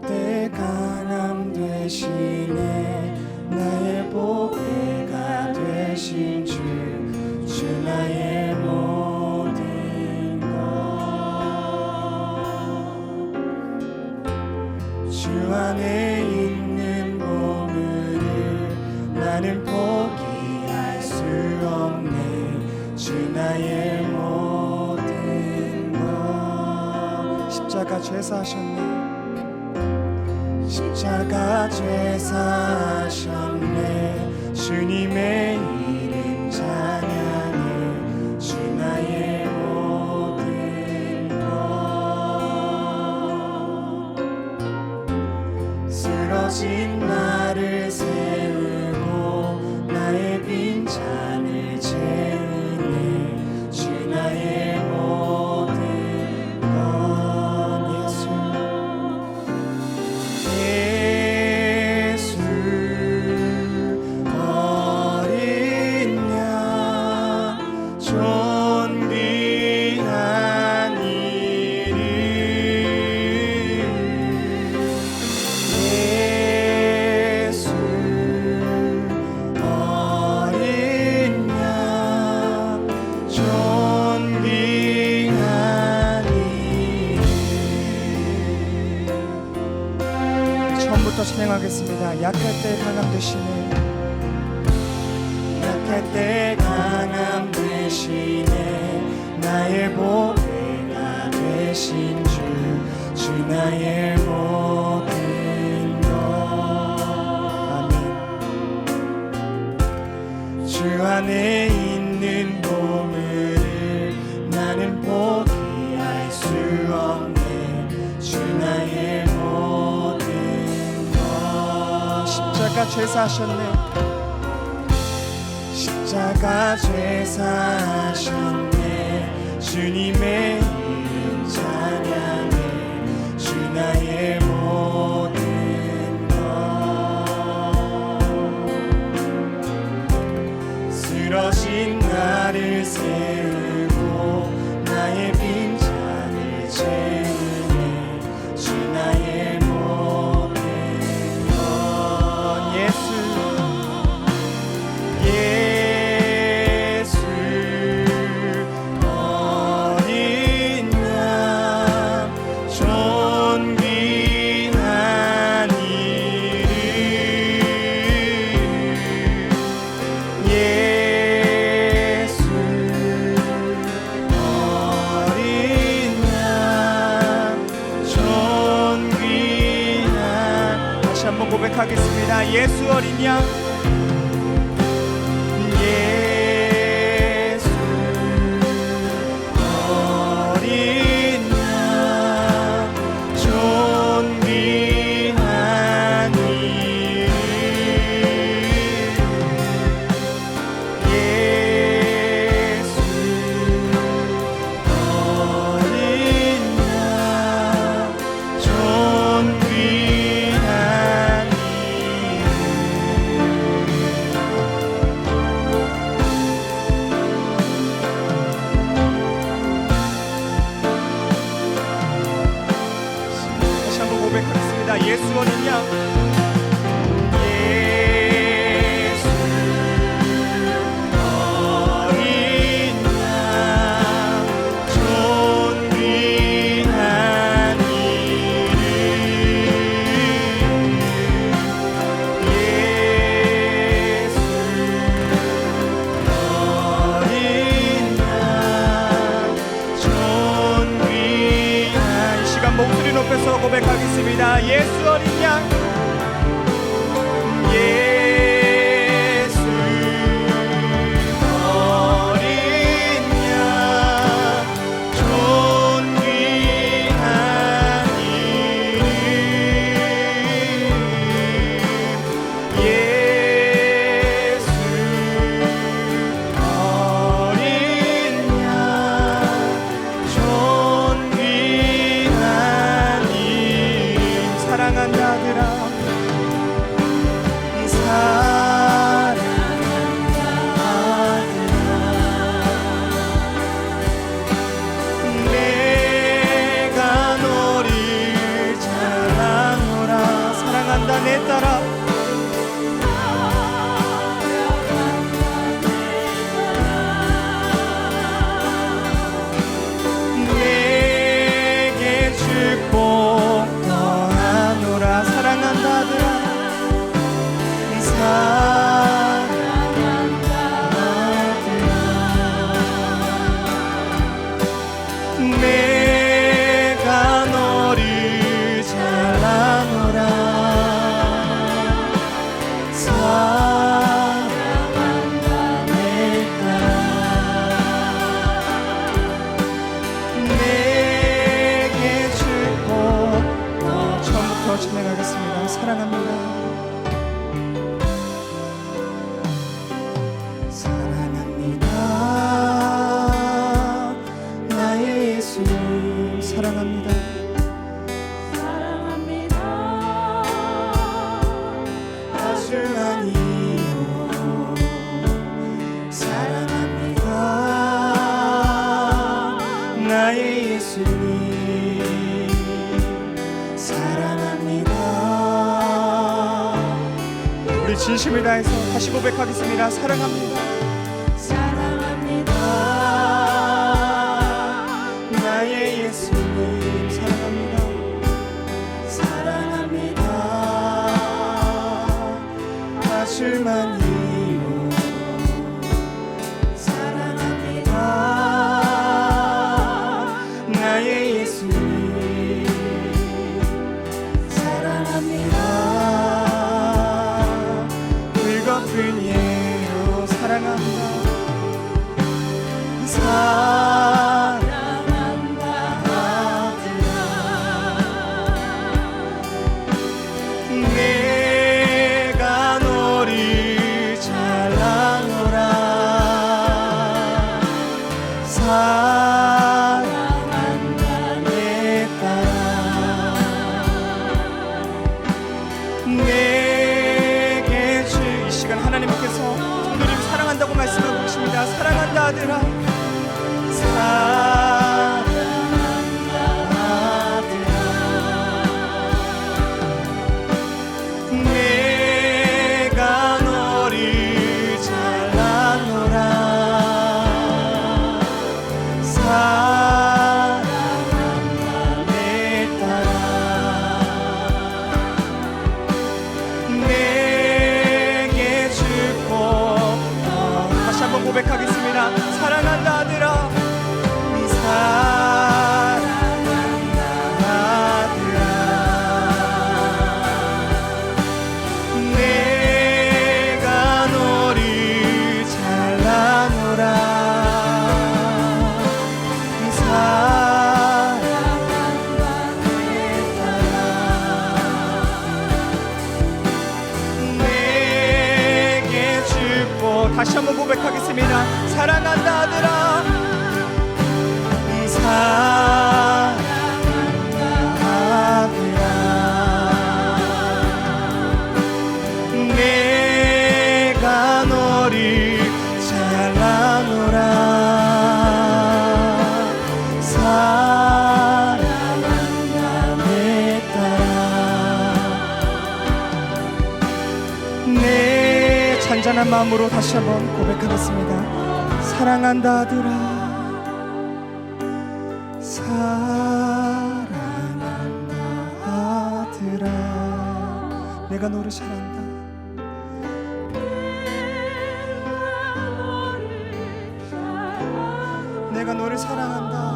때 강함 되시네. 나의 보배가 되신 주, 주 나의 모든 것. 주 안에 있는 보물을 나는 포기할 수 없네. 주 나의 모든 것. 십자가 죄사하셨네. 십자가 제사셨네. 주님의 때 강함 되시네. 약할 때 강함 대신에 나의 보배가 되신 주 주 나의 모든 것 아멘. 주 안에 있는 보물을 나는 포기할 수 없네. 십자가 죄사하셨네. 십자가 죄사하셨네. 주님의 Визволення. 사랑합니다. 나의 예수님 사랑합니다. 우리 진심을 다해서 다시 고백하겠습니다. 사랑합니다. adorar. 예수님이나 사랑한다 하더라. 간절한 마음으로 다시 한번 고백하겠습니다. 사랑한다 아들아 사랑한다 아들아 내가 너를 사랑한다. 내가 너를 사랑한다.